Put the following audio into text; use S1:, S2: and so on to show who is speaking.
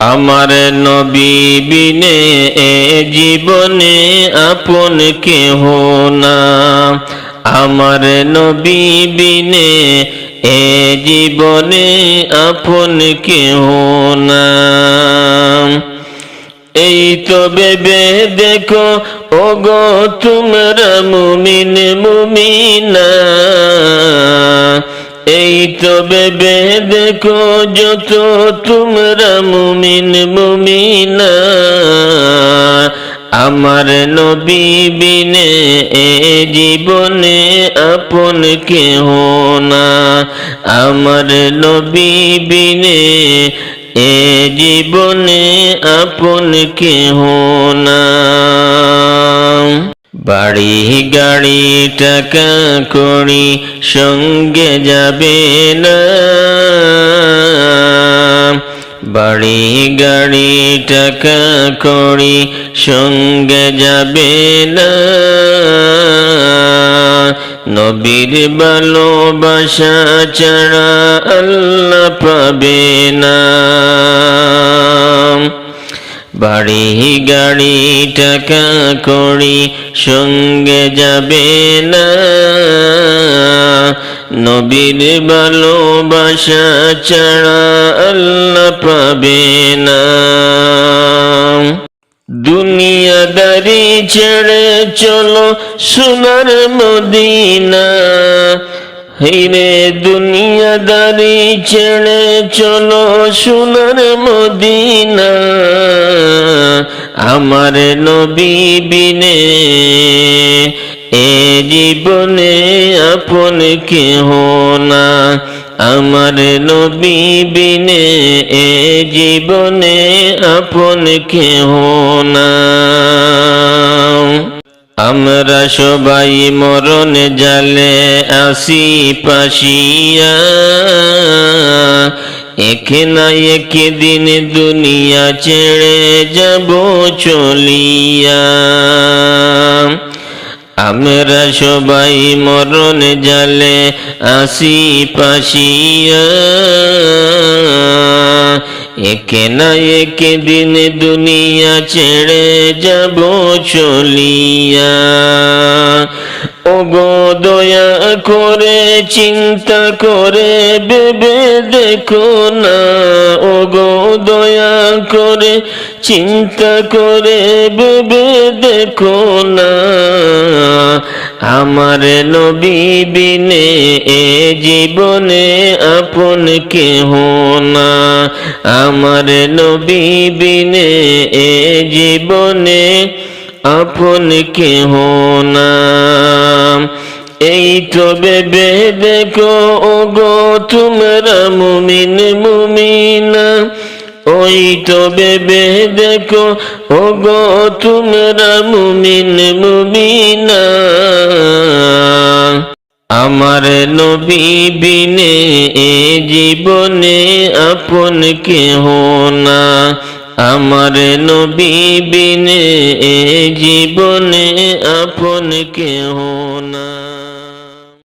S1: আমার নবী বিনে এ জীবনে আপন কেহ না। আমার নবী বিনে এ জীবনে আপন কেহ না। এই তো বেবে দেখো ও গো তোমরা মুমিন মুমিনা। এই তো বেবে দেখো যত তোমরা মুমিন মুমিনা। আমার নবী বিনে এ জীবনে আপন কেহ না। আমার নবী বিনে এ জীবনে আপন কেহ না। বাড়ি গাড়ি টাকা করি সঙ্গে যাবে না। বাড়ি গাড়ি টাকা করি সঙ্গে যাবে না। নবীর ভালোবাসা ছাড়া আল্লাহ পাবে না। বাড়ি গাড়ি টাকা করি সঙ্গে যাবে না। নবীর ভালোবাসা ছাড়া আল্লাহ পাবে না। দুনিয়াদারি ছেড়ে চলো সোনার মদিনা। হিরে দুনিয়াদারি ছেড়ে চলো সোনার মদিনা আমার নবী বিনে এ জীবনে আপন কেহ না আমার নবী বিনে এ জীবনে আপন কেহ না আমরা সবাই মরণ জালে আসি পাশিয়া। একে না একে দিন দুনিয়া ছেড়ে যাব চলিয়া। আমরা সবাই মরণ জালে আসি পাশিয়া। একে না একে দিন দুনিয়া ছেড়ে যাব চলিয়া। ও দয়া করে, চিন্তা করে বেবে দেখো না। ও দয়া করে, চিন্তা করে বেবে দেখো না। আমার নবী বিনে এ জীবনে আপন কেহ না। আমার নবী বিনে এ জীবনে আপন কেহ না। এই তো বেবে দেখো ও গো তোমরা মুমিন মুমিনা। ওই তো বেবে দেখো ও গো তোমরা মুমিন মুমিনা আমার নবী বিনে এ জীবনে আপন কেহ না। আমার নবী বিনে এ জীবনে আপন কেহ না।